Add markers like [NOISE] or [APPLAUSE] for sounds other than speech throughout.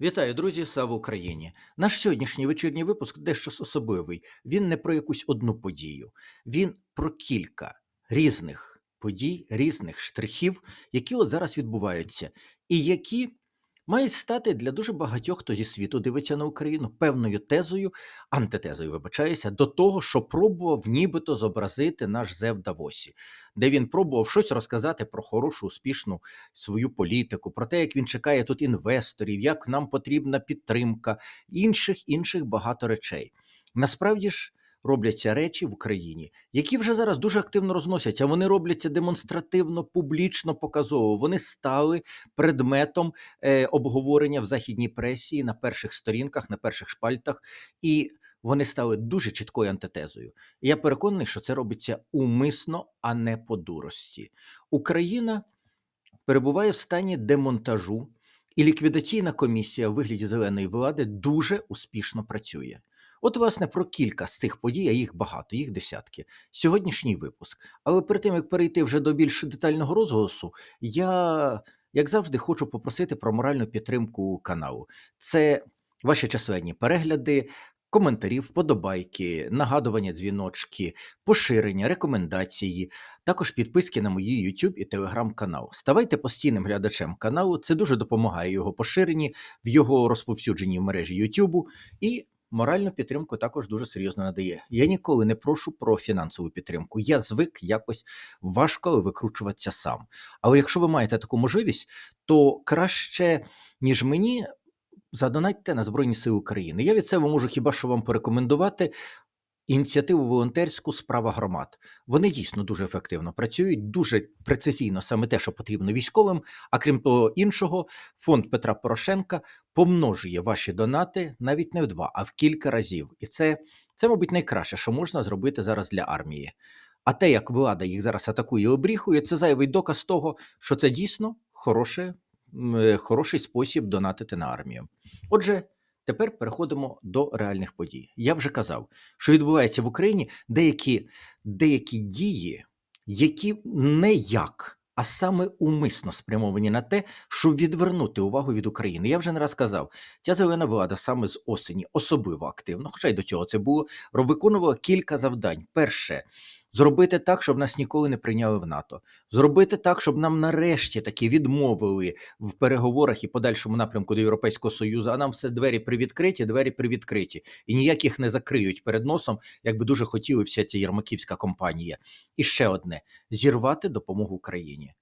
Вітаю, друзі! Слава Україні! Наш сьогоднішній вечірній випуск дещо особливий. Він не про якусь одну подію, він про кілька різних подій, різних штрихів, які от зараз відбуваються, і які мають стати для дуже багатьох, хто зі світу дивиться на Україну, певною тезою, антитезою, вибачаюся, до того, що пробував нібито зобразити наш Зев Давосі, де він пробував щось розказати про хорошу, успішну свою політику, про те, як він чекає тут інвесторів, як нам потрібна підтримка, інших інших багато речей. Насправді ж робляться речі в Україні, які вже зараз дуже активно розносяться. Вони робляться демонстративно, публічно, показово. Вони стали предметом е, обговорення в західній пресі на перших сторінках, на перших шпальтах, і вони стали дуже чіткою антитезою. І я переконаний, що це робиться умисно, а не по дурості. Україна перебуває в стані демонтажу, і ліквідаційна комісія в вигляді зеленої влади дуже успішно працює. От, власне, про кілька з цих подій, а їх багато, їх десятки. Сьогоднішній випуск. Але перед тим як перейти вже до більш детального розголосу, я, як завжди, хочу попросити про моральну підтримку каналу. Це ваші численні перегляди. Коментарі, вподобайки, нагадування, дзвіночки, поширення, рекомендації, також підписки на мої YouTube і Telegram канал. Ставайте постійним глядачем каналу, це дуже допомагає його поширенні, в його розповсюдженні в мережі YouTube і моральну підтримку також дуже серйозно надає. Я ніколи не прошу про фінансову підтримку. Я звик якось важко викручуватися сам. Але якщо ви маєте таку можливість, то краще, ніж мені, задонатьте на Збройні Сили України. Я від себе можу хіба що вам порекомендувати. Ініціативу волонтерську справа громад. Вони дійсно дуже ефективно працюють, дуже прецизійно саме те, що потрібно військовим. А крім того іншого, фонд Петра Порошенка помножує ваші донати навіть не в два, а в кілька разів. І це, це мабуть, найкраще, що можна зробити зараз для армії. А те, як влада їх зараз атакує і обріхує, це зайвий доказ того, що це дійсно хороше, хороший спосіб донатити на армію. Отже. Тепер переходимо до реальних подій. Я вже казав, що відбувається в Україні деякі, деякі дії, які не як, а саме умисно спрямовані на те, щоб відвернути увагу від України. Я вже не раз казав, ця зелена влада саме з осені особливо активно, хоча й до цього це було, виконувала кілька завдань. Перше. Зробити так, щоб нас ніколи не прийняли в НАТО. Зробити так, щоб нам нарешті таки відмовили в переговорах і подальшому напрямку до Європейського Союзу, а нам все двері привідкриті, двері привідкриті. І ніяких не закриють перед носом, як би дуже хотіли вся ця єрмаківська компанія. І ще одне: зірвати допомогу Україні.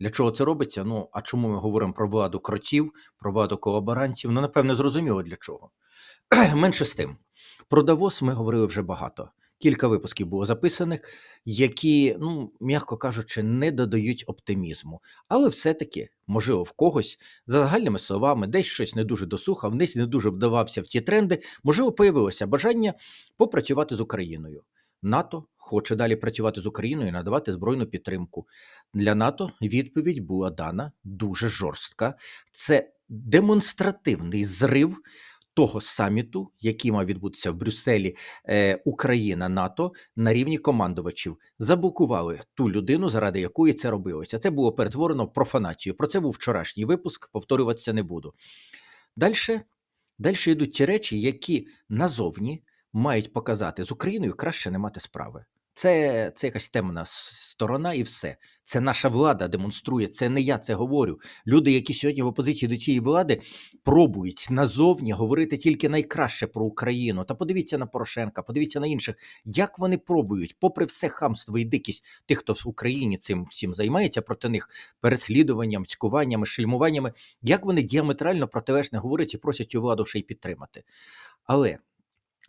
Для чого це робиться? Ну, а чому ми говоримо про владу кротів, про владу колаборантів? Ну, напевне, зрозуміло для чого. [CLEARS THROAT] Менше з тим. Про Давос ми говорили вже багато. Кілька випусків було записаних, які, ну м'яко кажучи, не додають оптимізму. Але все-таки, можливо, в когось за загальними словами, десь щось не дуже досухав, десь не дуже вдавався в ті тренди. Можливо, появилося бажання попрацювати з Україною. НАТО хоче далі працювати з Україною і надавати збройну підтримку. Для НАТО відповідь була дана дуже жорстка. Це демонстративний зрив того саміту, який мав відбутися в Брюсселі е, Україна НАТО на рівні командувачів, заблокували ту людину, заради якої це робилося. Це було перетворено в профанацію. Про це був вчорашній випуск. Повторюватися не буду. Далі, далі йдуть ті речі, які назовні мають показати з Україною краще не мати справи. Це це якась темна сторона, і все. Це наша влада демонструє. Це не я це говорю. Люди, які сьогодні в опозиції до цієї влади, пробують назовні говорити тільки найкраще про Україну. Та подивіться на Порошенка, подивіться на інших, як вони пробують, попри все хамство і дикість тих, хто в Україні цим всім займається проти них переслідуванням, цькуваннями, шельмуваннями, як вони діаметрально протилежне говорять і просять цю владу ще й підтримати. Але.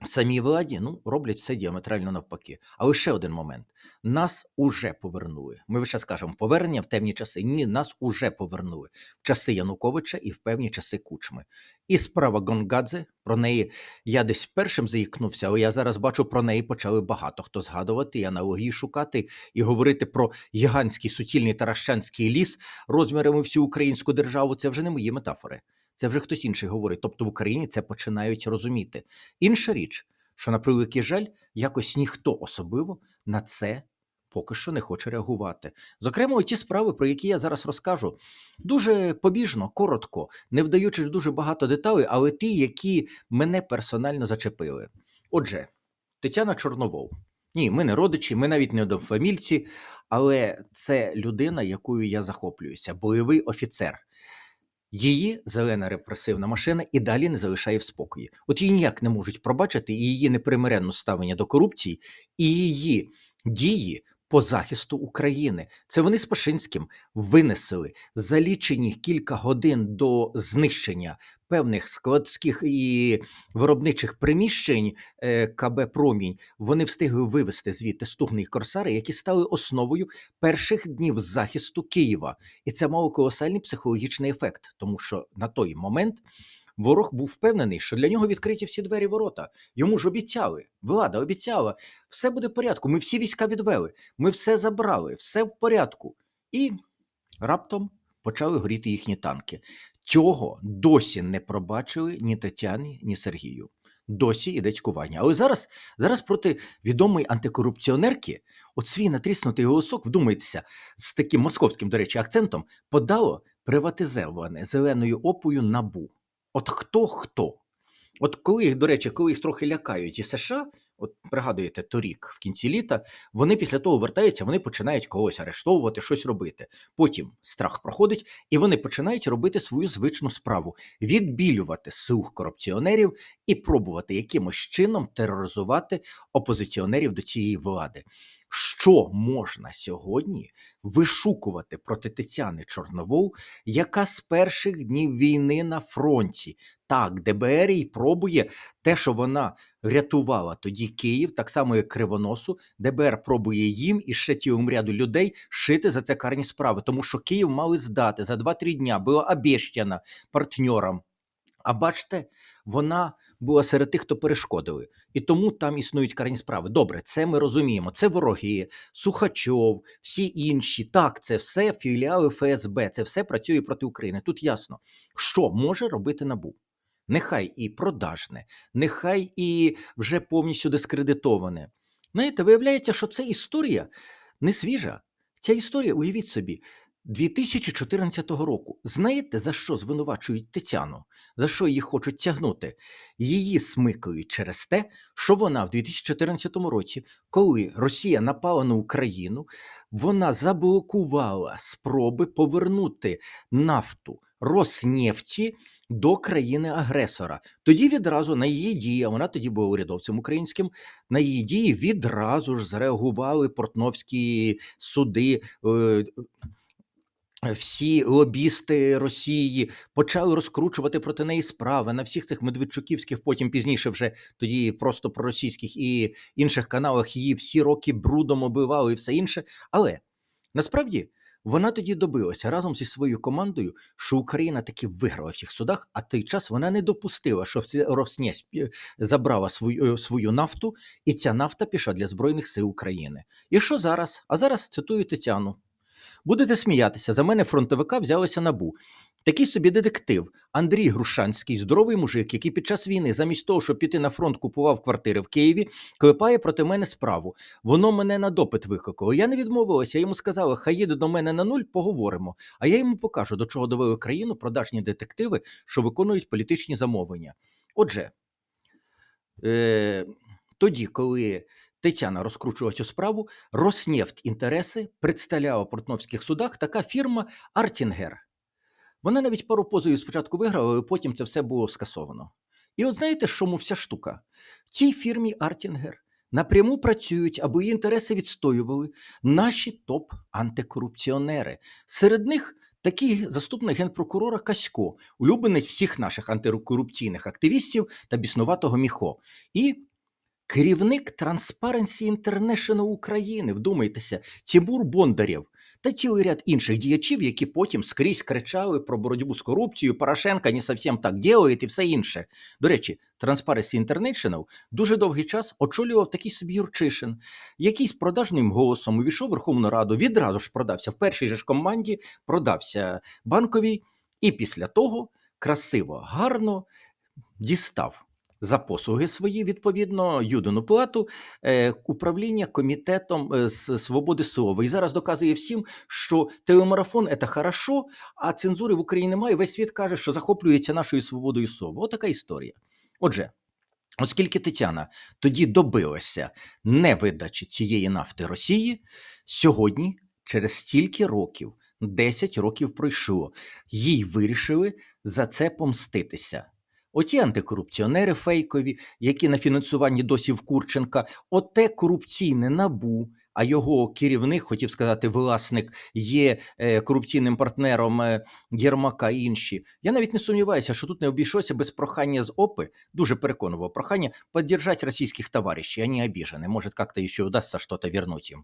В самій владі ну роблять все діаметрально навпаки. Але ще один момент: нас уже повернули. Ми ще скажемо повернення в темні часи. Ні, нас уже повернули в часи Януковича і в певні часи Кучми. І справа Гонгадзе про неї я десь першим заїкнувся, але я зараз бачу про неї почали багато хто згадувати і аналогії шукати і говорити про гігантський суцільний таращанський ліс розмірами всю українську державу. Це вже не мої метафори. Це вже хтось інший говорить. Тобто в Україні це починають розуміти. Інша річ, що на превеликий жаль, якось ніхто особливо на це поки що не хоче реагувати. Зокрема, ті справи, про які я зараз розкажу, дуже побіжно, коротко, не вдаючи дуже багато деталей, але ті, які мене персонально зачепили. Отже, Тетяна Чорновол. Ні, ми не родичі, ми навіть не однофамільці, але це людина, якою я захоплююся, бойовий офіцер. Її зелена репресивна машина і далі не залишає в спокої. От її ніяк не можуть пробачити і її непримиренне ставлення до корупції, і її дії по захисту України. Це вони з Пашинським винесли за лічені кілька годин до знищення певних складських і виробничих приміщень е, КБ Промінь. Вони встигли вивести звідти стугні корсари, які стали основою перших днів захисту Києва. І це мало колосальний психологічний ефект, тому що на той момент. Ворог був впевнений, що для нього відкриті всі двері ворота. Йому ж обіцяли, влада обіцяла, все буде в порядку. Ми всі війська відвели, ми все забрали, все в порядку. І раптом почали горіти їхні танки. Цього досі не пробачили ні Тетяні, ні Сергію. Досі іде цькування. Але зараз, зараз проти відомої антикорупціонерки, от свій натріснутий голосок, вдумайтеся, з таким московським, до речі, акцентом, подало приватизоване зеленою опою набу. От хто хто? От коли їх, до речі, коли їх трохи лякають і США, от пригадуєте, торік в кінці літа, вони після того вертаються, вони починають когось арештовувати, щось робити. Потім страх проходить, і вони починають робити свою звичну справу: відбілювати слух корупціонерів і пробувати якимось чином тероризувати опозиціонерів до цієї влади. Що можна сьогодні вишукувати проти Тетяни Чорновол, яка з перших днів війни на фронті? Так, ДБР їй пробує те, що вона рятувала тоді Київ, так само як Кривоносу. ДБР пробує їм і ще цілому ряду людей шити за це карні справи, тому що Київ мали здати за 2-3 дня, було обіщено партнерам. А бачите, вона була серед тих, хто перешкодили, і тому там існують карні справи. Добре, це ми розуміємо. Це вороги, Сухачов, всі інші. Так, це все філіали ФСБ, це все працює проти України. Тут ясно, що може робити набу. Нехай і продажне, нехай і вже повністю дискредитоване. Знаєте, виявляється, що це історія не свіжа. Ця історія, уявіть собі, 2014 року. Знаєте, за що звинувачують Тетяну? За що її хочуть тягнути? Її смикають через те, що вона в 2014 році, коли Росія напала на Україну, вона заблокувала спроби повернути нафту Роснефті до країни-агресора. Тоді відразу на її дії, а вона тоді була урядовцем українським, на її дії відразу ж зреагували портновські суди. Всі лобісти Росії почали розкручувати проти неї справи на всіх цих медведчуківських, потім пізніше вже тоді просто проросійських і інших каналах її всі роки брудом оббивали і все інше. Але насправді вона тоді добилася разом зі своєю командою, що Україна таки виграла в цих судах, а той час вона не допустила, що Роснефть е, забрала свою, е, свою нафту, і ця нафта пішла для Збройних сил України. І що зараз? А зараз цитую Тетяну. Будете сміятися, за мене фронтовика взялося набу. Такий собі детектив Андрій Грушанський, здоровий мужик, який під час війни, замість того, щоб піти на фронт, купував квартири в Києві, клепає проти мене справу. Воно мене на допит викликало. Я не відмовилася, я йому сказала, хай їде до мене на нуль, поговоримо. А я йому покажу, до чого довели країну продажні детективи, що виконують політичні замовлення. Отже, е- тоді, коли Тетяна розкручувала цю справу, Роснефть інтереси представляла в портновських судах така фірма Артінгер. Вона навіть пару позовів спочатку виграла, але потім це все було скасовано. І от знаєте, чому вся штука? В цій фірмі Артінгер напряму працюють, аби її інтереси відстоювали наші топ-антикорупціонери. Серед них такий заступник генпрокурора Касько, улюбленець всіх наших антикорупційних активістів та біснуватого міхо. І Керівник Transparency International України, вдумайтеся, Тимур Бондарєв та цілий ряд інших діячів, які потім скрізь кричали про боротьбу з корупцією, Порошенка не зовсім так ділить і все інше. До речі, Transparency International дуже довгий час очолював такий собі Юрчишин, який з продажним голосом увійшов в Верховну Раду, відразу ж продався в першій же ж команді, продався банковій, і після того красиво, гарно дістав за послуги свої, відповідно, Юдину плату е, управління комітетом е, з свободи слова. І зараз доказує всім, що телемарафон це хорошо, а цензури в Україні немає. Весь світ каже, що захоплюється нашою свободою слова. Отака історія. Отже. Оскільки Тетяна тоді добилася невидачі цієї нафти Росії, сьогодні, через стільки років, 10 років пройшло, їй вирішили за це помститися. Оті антикорупціонери фейкові, які на фінансуванні досі в Курченка, оте корупційне набу, а його керівник, хотів сказати, власник є е, корупційним партнером е, Єрмака і інші. Я навіть не сумніваюся, що тут не обійшлося без прохання з ОПИ, дуже переконував прохання поддержать російських товаришів, вони обіжені, може, як-то ще удасться щось вернути їм.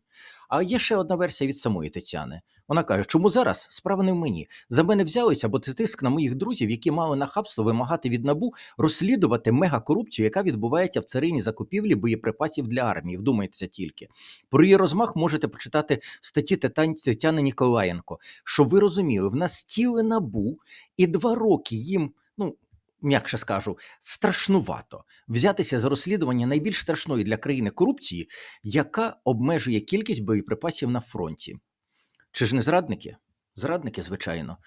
А є ще одна версія від самої Тетяни. Вона каже, чому зараз справа не в мені. За мене взялися, бо це тиск на моїх друзів, які мали нахабство вимагати від набу розслідувати мегакорупцію, яка відбувається в царині закупівлі боєприпасів для армії. Вдумайтеся тільки. Про розмах можете почитати в статті Тетяни Ніколаєнко. Щоб ви розуміли, в нас ціле набу і два роки їм, ну. М'якше скажу, страшнувато взятися за розслідування найбільш страшної для країни корупції, яка обмежує кількість боєприпасів на фронті. Чи ж не зрадники? Зрадники, звичайно.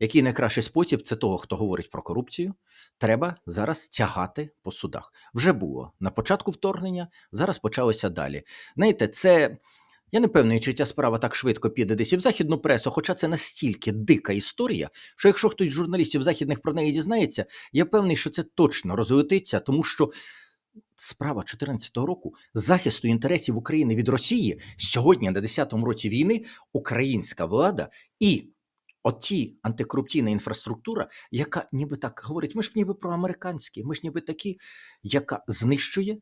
Який найкращий спосіб це того, хто говорить про корупцію, треба зараз тягати по судах. Вже було на початку вторгнення, зараз почалося далі. Знаєте, це я не певний, чи ця справа так швидко піде десь і в західну пресу, хоча це настільки дика історія, що якщо хтось з журналістів західних про неї дізнається, я певний, що це точно розлетиться, тому що справа 2014 року захисту інтересів України від Росії сьогодні, на 10-му році війни, українська влада і оті антикорупційна інфраструктура, яка ніби так говорить, ми ж ніби про американські, ми ж ніби такі, яка знищує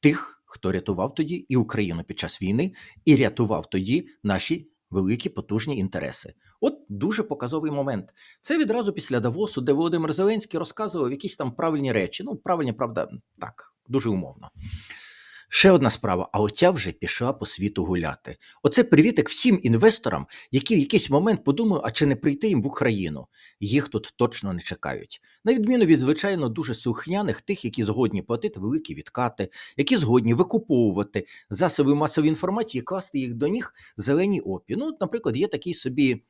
тих, хто рятував тоді і Україну під час війни, і рятував тоді наші великі потужні інтереси. От дуже показовий момент. Це відразу після Давосу, де Володимир Зеленський розказував якісь там правильні речі. Ну, правильні, правда, так, дуже умовно. Ще одна справа, а оця вже пішла по світу гуляти. Оце привітик всім інвесторам, які в якийсь момент подумали, а чи не прийти їм в Україну. Їх тут точно не чекають. На відміну від, звичайно, дуже слухняних, тих, які згодні платити великі відкати, які згодні викуповувати засоби масової інформації, і класти їх до ніг зелені опі. Ну, наприклад, є такий собі.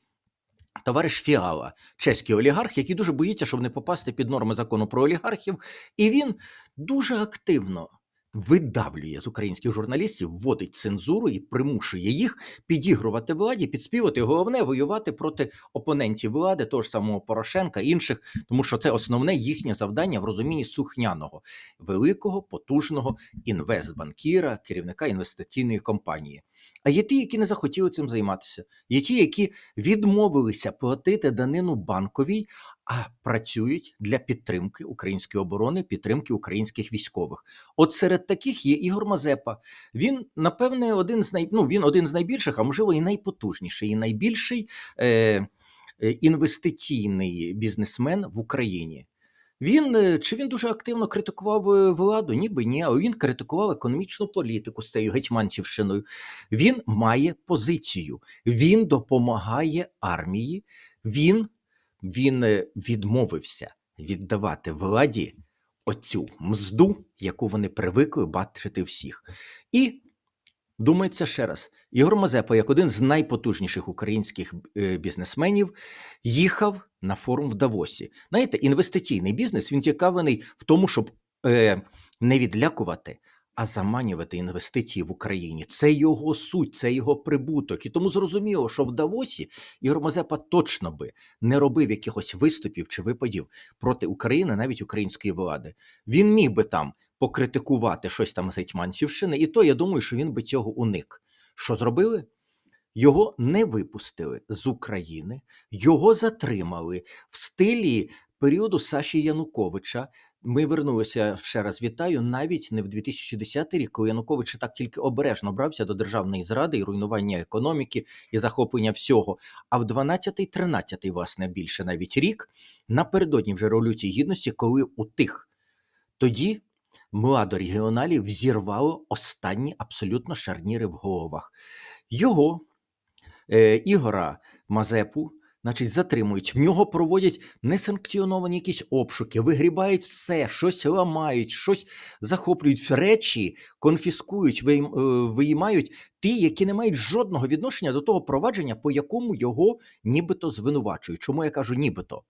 Товариш Фіала, чеський олігарх, який дуже боїться, щоб не попасти під норми закону про олігархів, і він дуже активно видавлює з українських журналістів, вводить цензуру і примушує їх підігрувати владі, підспівати. Головне воювати проти опонентів влади, того ж самого Порошенка, інших, тому що це основне їхнє завдання в розумінні сухняного, великого, потужного інвестбанкіра, керівника інвестиційної компанії. А є ті, які не захотіли цим займатися. Є ті, які відмовилися платити данину банковій, а працюють для підтримки української оборони, підтримки українських військових. От серед таких є Ігор Мазепа. Він, напевне, один з най... ну, він один з найбільших, а можливо, і найпотужніший, і найбільший е... е, інвестиційний бізнесмен в Україні. Він е, чи він дуже активно критикував е, владу? Ніби ні, а він критикував економічну політику з цією гетьманцівщиною. Він має позицію, він допомагає армії, він, він е, відмовився віддавати владі оцю мзду, яку вони привикли бачити всіх. І думається ще раз: Ігор Мазепа, як один з найпотужніших українських е, бізнесменів, їхав на форум в Давосі. Знаєте, інвестиційний бізнес він цікавлений в тому, щоб е, не відлякувати, а заманювати інвестиції в Україні. Це його суть, це його прибуток. І тому зрозуміло, що в Давосі Ігор Мазепа точно би не робив якихось виступів чи випадів проти України, навіть української влади. Він міг би там покритикувати щось там з Гетьманцівщини, і то я думаю, що він би цього уник. Що зробили? Його не випустили з України, його затримали в стилі періоду Саші Януковича. Ми вернулися ще раз вітаю, навіть не в 2010 рік, коли Янукович так тільки обережно брався до державної зради і руйнування економіки і захоплення всього. А в 12-13, власне, більше навіть рік, напередодні вже революції гідності, коли у тих тоді младорегіоналів зірвало останні абсолютно шарніри в головах. Його е, Ігора Мазепу Значить, затримують. В нього проводять несанкціоновані якісь обшуки, вигрібають все, щось ламають, щось захоплюють речі, конфіскують, е, виймають ті, які не мають жодного відношення до того провадження, по якому його нібито звинувачують. Чому я кажу нібито?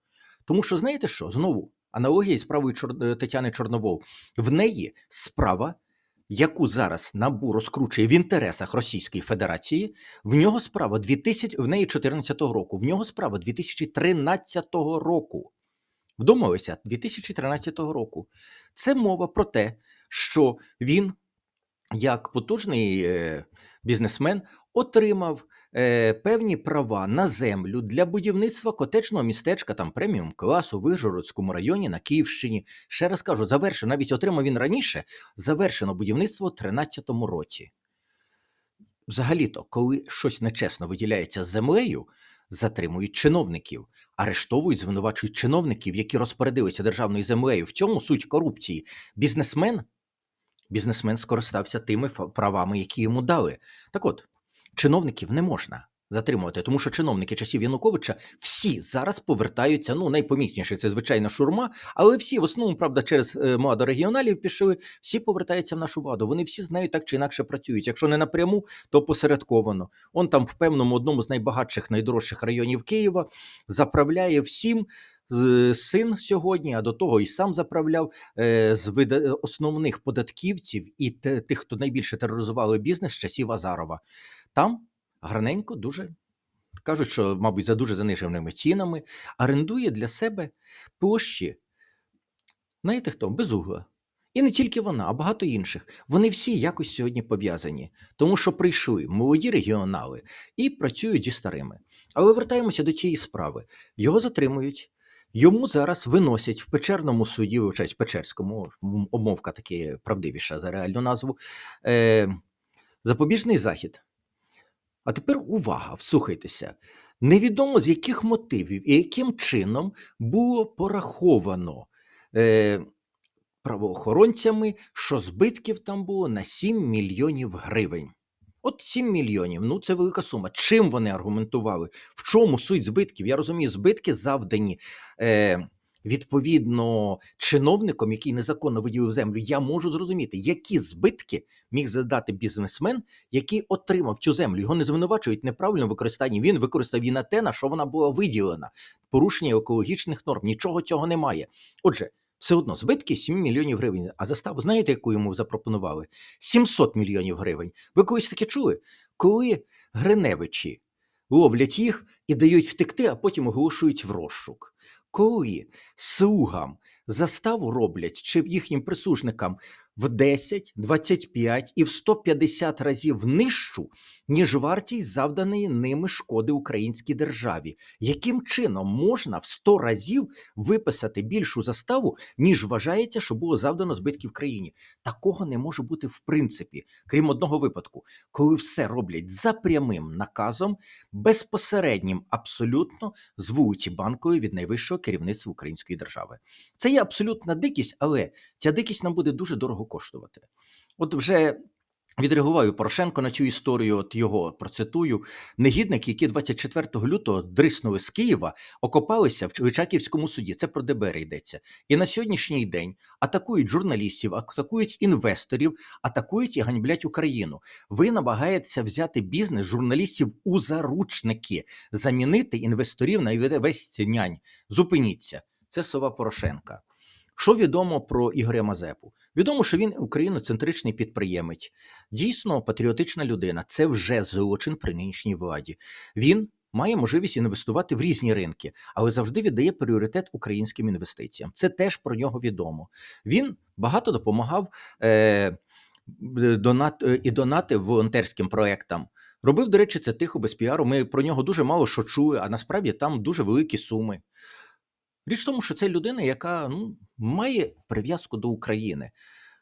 Тому що знаєте що? Знову аналогія з справою Чор... е, Тетяни Чорновол. В неї справа, яку зараз НАБУ розкручує в інтересах Російської Федерації, в нього справа 2000, в неї 14 року, в нього справа 2013 року. Вдумалися, 2013 року. Це мова про те, що він, як потужний е, бізнесмен, отримав е, певні права на землю для будівництва котечного містечка там преміум класу в Вижгородському районі на Київщині. Ще раз кажу, завершено, навіть отримав він раніше, завершено будівництво в 2013 році. Взагалі-то, коли щось нечесно виділяється з землею, затримують чиновників, арештовують, звинувачують чиновників, які розпорядилися державною землею. В цьому суть корупції. Бізнесмен, бізнесмен скористався тими правами, які йому дали. Так от, чиновників не можна затримувати, тому що чиновники часів Януковича всі зараз повертаються. Ну, найпомітніше це звичайно шурма, але всі в основному, правда, через е, младо регіоналів пішли, всі повертаються в нашу владу. Вони всі знають так чи інакше працюють. Якщо не напряму, то посередковано. Он там в певному одному з найбагатших, найдорожчих районів Києва заправляє всім. Син сьогодні, а до того і сам заправляв е, з вида- основних податківців і тих, хто найбільше тероризували бізнес з часів Азарова. Там гарненько дуже кажуть, що, мабуть, за дуже заниженими цінами орендує для себе площі. Знаєте хто? Безугла. І не тільки вона, а багато інших. Вони всі якось сьогодні пов'язані, тому що прийшли молоді регіонали і працюють зі старими. Але вертаємося до цієї справи. Його затримують. Йому зараз виносять в печерному суді, вибачаюсь, Печерському, обмовка таки правдивіша за реальну назву, е, запобіжний захід. А тепер увага, вслухайтеся. Невідомо з яких мотивів і яким чином було пораховано е, правоохоронцями, що збитків там було на 7 мільйонів гривень. От 7 мільйонів, ну це велика сума. Чим вони аргументували? В чому суть збитків? Я розумію, збитки завдані е, відповідно чиновником, який незаконно виділив землю. Я можу зрозуміти, які збитки міг задати бізнесмен, який отримав цю землю. Його не звинувачують в неправильному використанні. Він використав її на те, на що вона була виділена. Порушення екологічних норм. Нічого цього немає. Отже, все одно збитки 7 мільйонів гривень. А заставу знаєте, яку йому запропонували? 700 мільйонів гривень. Ви колись таке чули? Коли Гриневичі ловлять їх і дають втекти, а потім оголошують в розшук. Коли слугам заставу роблять чи їхнім прислужникам в 10, 25 і в 150 разів нижчу, ніж вартість завданої ними шкоди українській державі. Яким чином можна в 100 разів виписати більшу заставу, ніж вважається, що було завдано збитків країні? Такого не може бути в принципі, крім одного випадку, коли все роблять за прямим наказом, безпосереднім абсолютно з вулиці банкової від найвищого керівництва української держави. Це є абсолютна дикість, але ця дикість нам буде дуже дорого коштувати. От вже відреагував Порошенко на цю історію. От його процитую: негідники, які 24 лютого дриснули з Києва, окопалися в Личаківському суді. Це про ДБР йдеться. І на сьогоднішній день атакують журналістів, атакують інвесторів, атакують і ганьблять Україну. Ви намагаєтеся взяти бізнес журналістів у заручники, замінити інвесторів на весь нянь. Зупиніться. Це слова Порошенка. Що відомо про Ігоря Мазепу? Відомо, що він україноцентричний підприємець, дійсно патріотична людина. Це вже злочин при нинішній владі. Він має можливість інвестувати в різні ринки, але завжди віддає пріоритет українським інвестиціям. Це теж про нього відомо. Він багато допомагав е, донат, е, і донати волонтерським проектам. Робив, до речі, це тихо без піару. Ми про нього дуже мало що чули, а насправді там дуже великі суми. Річ в тому, що це людина, яка ну, має прив'язку до України.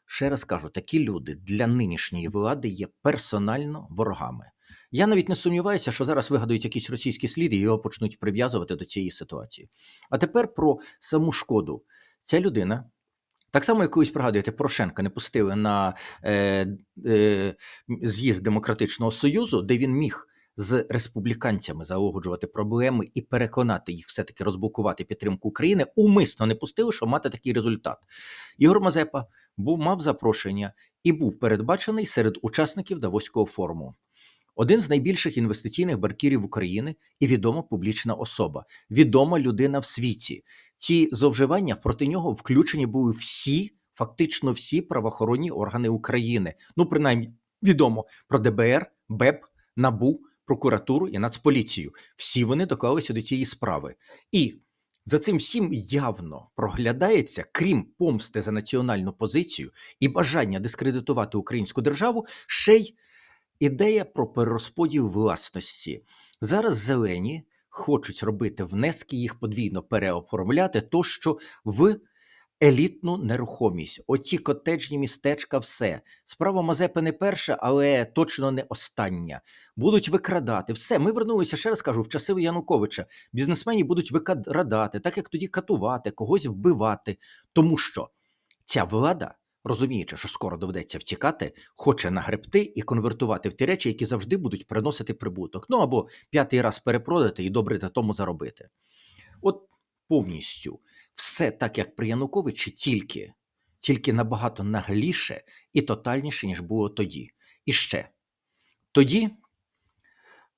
Ще раз кажу, такі люди для нинішньої влади є персонально ворогами. Я навіть не сумніваюся, що зараз вигадують якісь російські сліди і його почнуть прив'язувати до цієї ситуації. А тепер про саму шкоду. Ця людина, так само, як колись пригадуєте, Порошенка не пустили на е, е, з'їзд Демократичного Союзу, де він міг з республіканцями залагоджувати проблеми і переконати їх все-таки розблокувати підтримку України, умисно не пустили, щоб мати такий результат. Ігор Мазепа був мав запрошення і був передбачений серед учасників Давоського форуму. Один з найбільших інвестиційних банкірів України і відома публічна особа, відома людина в світі. Ті зловживання проти нього включені були всі, фактично всі правоохоронні органи України. Ну, принаймні, відомо про ДБР, БЕП, НАБУ, прокуратуру і Нацполіцію. Всі вони доклалися до цієї справи. І за цим всім явно проглядається, крім помсти за національну позицію і бажання дискредитувати українську державу, ще й ідея про перерозподіл власності. Зараз зелені хочуть робити внески, їх подвійно переоформляти, тощо в елітну нерухомість. Оці котеджні містечка, все. Справа Мазепи не перша, але точно не остання. Будуть викрадати. Все, ми вернулися, ще раз кажу, в часи Януковича. Бізнесмені будуть викрадати, так як тоді катувати, когось вбивати. Тому що ця влада. Розуміючи, що скоро доведеться втікати, хоче нагребти і конвертувати в ті речі, які завжди будуть приносити прибуток. Ну або п'ятий раз перепродати і добре на тому заробити. От повністю все так, як при Януковичі, тільки, тільки набагато нагліше і тотальніше, ніж було тоді. І ще тоді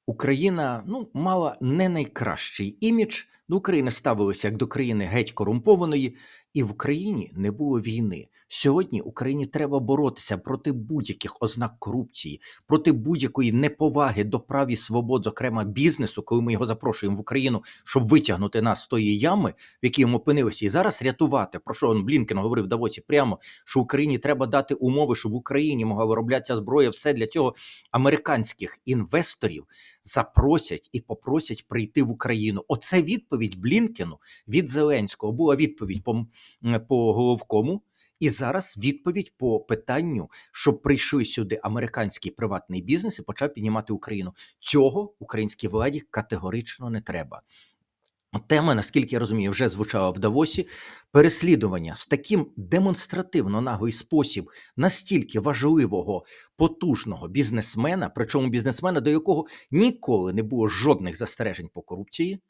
Україна ну, мала не найкращий імідж. До України ставилися як до країни геть корумпованої, і в Україні не було війни. Сьогодні Україні треба боротися проти будь-яких ознак корупції, проти будь-якої неповаги до прав і свобод, зокрема бізнесу, коли ми його запрошуємо в Україну, щоб витягнути нас з тої ями, в якій ми опинилися, і зараз рятувати. Про що Блінкен говорив Давосі прямо, що Україні треба дати умови, щоб в Україні могла вироблятися зброя. Все для цього американських інвесторів запросять і попросять прийти в Україну. Оце відповідь Блінкену від Зеленського. Була відповідь по, по головкому. І зараз відповідь по питанню, щоб прийшли сюди американський приватний бізнес і почав піднімати Україну. Цього українській владі категорично не треба. Тема, наскільки я розумію, вже звучала в Давосі. Переслідування з таким демонстративно наглий спосіб настільки важливого, потужного бізнесмена, причому бізнесмена, до якого ніколи не було жодних застережень по корупції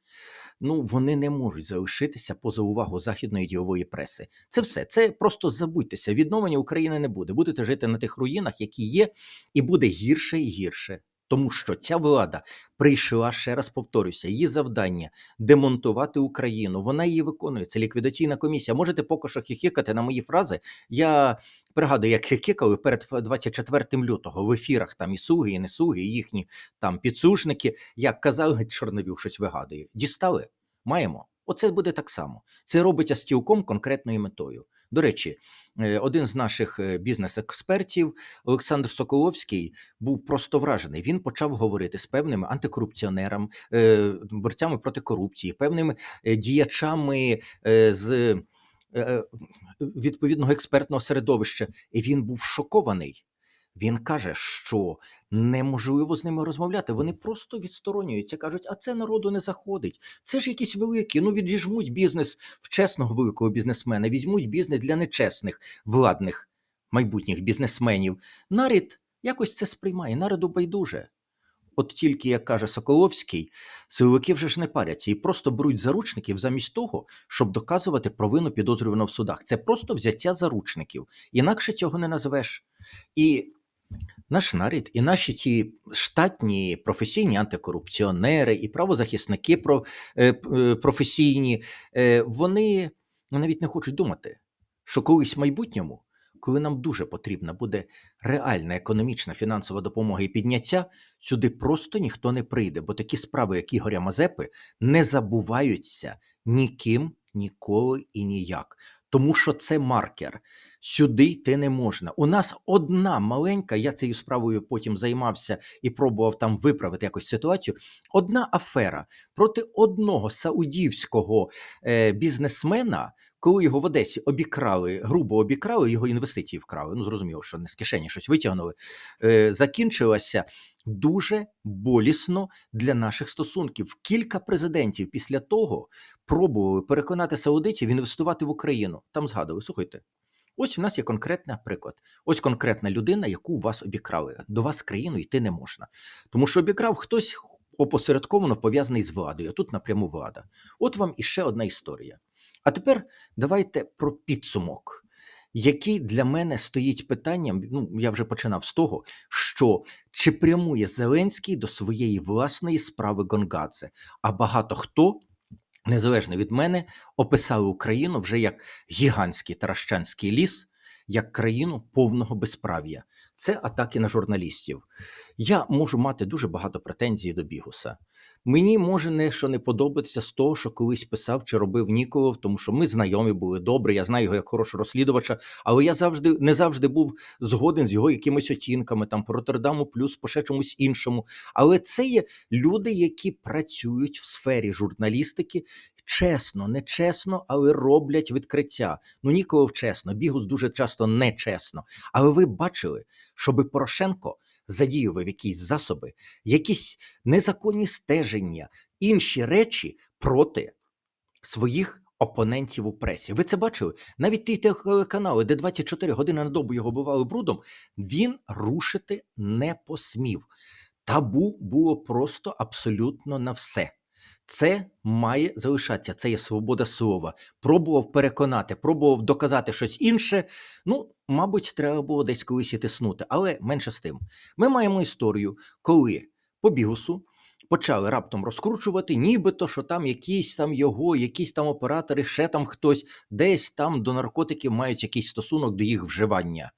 ну вони не можуть залишитися поза увагу західної ділової преси. Це все. Це просто забудьтеся. Відновлення України не буде. Будете жити на тих руїнах, які є, і буде гірше і гірше. Тому що ця влада прийшла ще раз повторюся, її завдання демонтувати Україну. Вона її виконує. Це ліквідаційна комісія. Можете поки що хіхікати на мої фрази. Я пригадую, як хіхікали перед 24 лютого в ефірах там і суги, і не суги, і їхні там підсушники, як казали, Чорновіл щось вигадує. Дістали? Маємо. Оце буде так само. Це робиться з цілком конкретною метою. До речі, е, один з наших е, бізнес-експертів, Олександр Соколовський, був просто вражений. Він почав говорити з певними антикорупціонерами, е, борцями проти корупції, певними діячами з відповідного експертного середовища, і він був шокований. Він каже, що неможливо з ними розмовляти. Вони просто відсторонюються, кажуть, а це народу не заходить. Це ж якісь великі. Ну відвіжмуть бізнес в чесного великого бізнесмена, візьмуть бізнес для нечесних владних майбутніх бізнесменів. Нарід якось це сприймає, народу байдуже. От тільки, як каже Соколовський, силовики вже ж не паряться і просто беруть заручників замість того, щоб доказувати провину підозрюваного в судах. Це просто взяття заручників. Інакше цього не назвеш. І наш нарід і наші ті штатні професійні антикорупціонери і правозахисники е, е, професійні, е, вони навіть не хочуть думати, що колись в майбутньому, коли нам дуже потрібна буде реальна економічна фінансова допомога і підняття, сюди просто ніхто не прийде, бо такі справи, як Ігоря Мазепи, не забуваються ніким, ніколи і ніяк. Тому що це маркер. Сюди йти не можна. У нас одна маленька, я цією справою потім займався і пробував там виправити якось ситуацію. Одна афера проти одного саудівського е, бізнесмена, коли його в Одесі обікрали, грубо обікрали, його інвестиції вкрали. Ну зрозуміло, що не з кишені щось витягнули. Е, закінчилася дуже болісно для наших стосунків. Кілька президентів після того пробували переконати саудитів інвестувати в Україну. Там згадували, слухайте. Ось в нас є конкретний приклад. Ось конкретна людина, яку вас обікрали. До вас країну йти не можна. Тому що обікрав хтось опосередковано пов'язаний з владою. а Тут напряму влада. От вам іще одна історія. А тепер давайте про підсумок, який для мене стоїть питанням. Ну, я вже починав з того, що чи прямує Зеленський до своєї власної справи Гонгадзе, а багато хто. Незалежно від мене, описали Україну вже як гігантський таращанський ліс, як країну повного безправ'я. Це атаки на журналістів. Я можу мати дуже багато претензій до Бігуса. Мені може не що не подобатися з того, що колись писав чи робив Ніколов, тому що ми знайомі були добре. Я знаю його як хорошого розслідувача, але я завжди не завжди був згоден з його якимись оцінками, там по Роттердаму плюс, по ще чомусь іншому. Але це є люди, які працюють в сфері журналістики. Чесно, нечесно, але роблять відкриття. Ну Ніколов чесно, Бігус дуже часто нечесно. Але ви бачили, щоби Порошенко задіював якісь засоби, якісь незаконні стеження, інші речі проти своїх опонентів у пресі. Ви це бачили? Навіть ті телеканали, де 24 години на добу його бивали брудом, він рушити не посмів. Табу було просто абсолютно на все. Це має залишатися. Це є свобода слова. Пробував переконати, пробував доказати щось інше. Ну, мабуть, треба було десь колись і тиснути, але менше з тим. Ми маємо історію, коли по бігусу почали раптом розкручувати, нібито що там якісь там його, якісь там оператори, ще там хтось, десь там до наркотиків мають якийсь стосунок до їх вживання.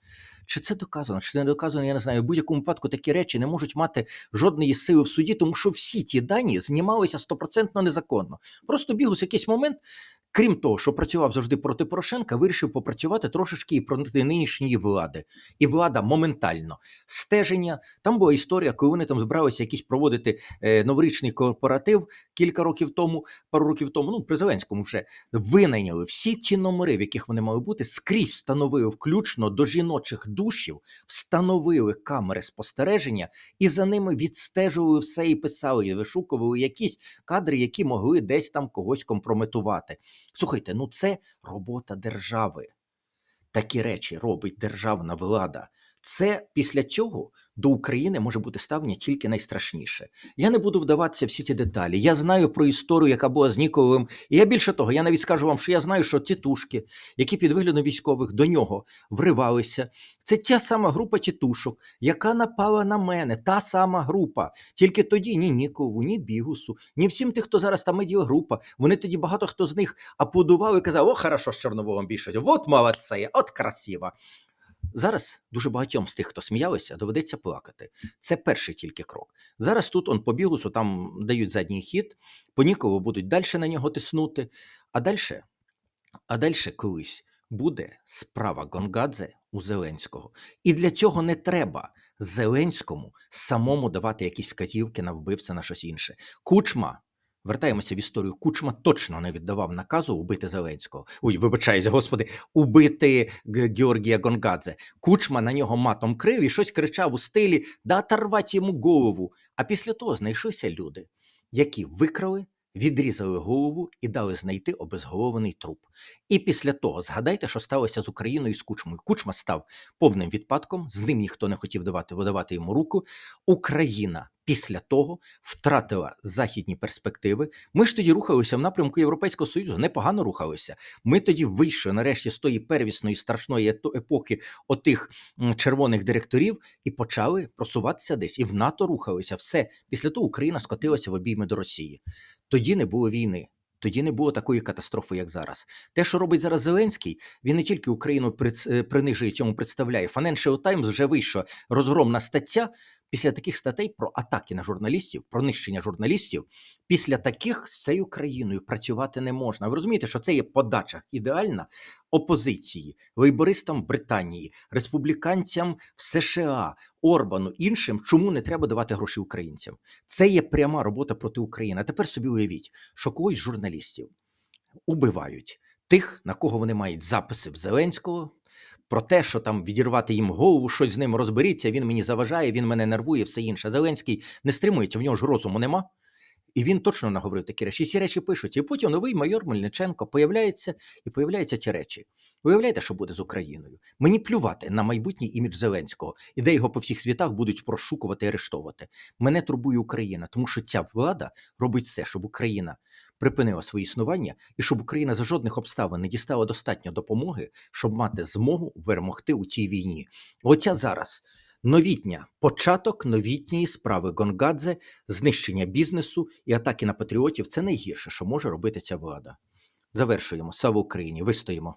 Чи це доказано, чи не доказано, я не знаю. В будь-якому випадку такі речі не можуть мати жодної сили в суді, тому що всі ті дані знімалися стопроцентно незаконно. Просто бігус якийсь момент, крім того, що працював завжди проти Порошенка, вирішив попрацювати трошечки і проти нинішньої влади. І влада моментально стеження. Там була історія, коли вони там збиралися якісь проводити е, новорічний корпоратив кілька років тому, пару років тому. Ну при Зеленському вже винайняли всі ті номери, в яких вони мали бути, скрізь встановили, включно до жіночих душів, встановили камери спостереження і за ними відстежували все і писали, і вишукували якісь кадри, які могли десь там когось компрометувати. Слухайте, ну це робота держави. Такі речі робить державна влада. Це після цього до України може бути ставлення тільки найстрашніше. Я не буду вдаватися всі ці деталі. Я знаю про історію, яка була з Ніколовим. І я більше того, я навіть скажу вам, що я знаю, що тітушки, які під виглядом військових до нього вривалися, це та сама група тітушок, яка напала на мене, та сама група. Тільки тоді ні Ніколову, ні Бігусу, ні всім тих, хто зараз там медіагрупа. Вони тоді багато хто з них аплодували і казав: О, хорошо, з Чорноволом більше. От молодце, от красиво. Зараз дуже багатьом з тих, хто сміялися, доведеться плакати. Це перший тільки крок. Зараз тут он по бігусу там дають задній хід, по Нікову будуть далі на нього тиснути. А далі, а далі колись буде справа Гонгадзе у Зеленського. І для цього не треба Зеленському самому давати якісь вказівки на вбивця на щось інше. Кучма. Вертаємося в історію. Кучма точно не віддавав наказу убити Зеленського. Ой, вибачаюсь, господи, убити Георгія Гонгадзе. Кучма на нього матом крив і щось кричав у стилі да оторвать йому голову. А після того знайшлися люди, які викрали, відрізали голову і дали знайти обезголовлений труп. І після того згадайте, що сталося з Україною і з Кучмою. Кучма став повним відпадком, з ним ніхто не хотів давати видавати йому руку. Україна після того втратила західні перспективи. Ми ж тоді рухалися в напрямку Європейського Союзу, непогано рухалися. Ми тоді вийшли нарешті з тої первісної страшної епохи отих червоних директорів і почали просуватися десь. І в НАТО рухалися. Все після того Україна скотилася в обійми до Росії. Тоді не було війни. Тоді не було такої катастрофи, як зараз. Те, що робить зараз Зеленський, він не тільки Україну е, принижує, цьому представляє. Financial Times вже вийшла розгромна стаття після таких статей про атаки на журналістів, про нищення журналістів. Після таких з цією країною працювати не можна. Ви розумієте, що це є подача ідеальна опозиції, лейбористам в Британії, республіканцям в США, Орбану, іншим, чому не треба давати гроші українцям. Це є пряма робота проти України. А тепер собі уявіть, що когось журналістів убивають тих, на кого вони мають записи в Зеленського. Про те, що там відірвати їм голову, щось з ним розберіться, він мені заважає, він мене нервує, все інше. Зеленський не стримується, в нього ж розуму нема. І він точно наговорив такі речі. І ці речі пишуть. І потім новий майор Мельниченко появляється і появляються ці речі. Уявляєте, що буде з Україною? Мені плювати на майбутній імідж Зеленського, і де його по всіх світах будуть прошукувати і арештовувати. Мене турбує Україна, тому що ця влада робить все, щоб Україна припинила своє існування, і щоб Україна за жодних обставин не дістала достатньо допомоги, щоб мати змогу перемогти у цій війні. Оця зараз новітня початок новітньої справи Гонгадзе, знищення бізнесу і атаки на патріотів це найгірше, що може робити ця влада. Завершуємо. Слава Україні! Вистоїмо!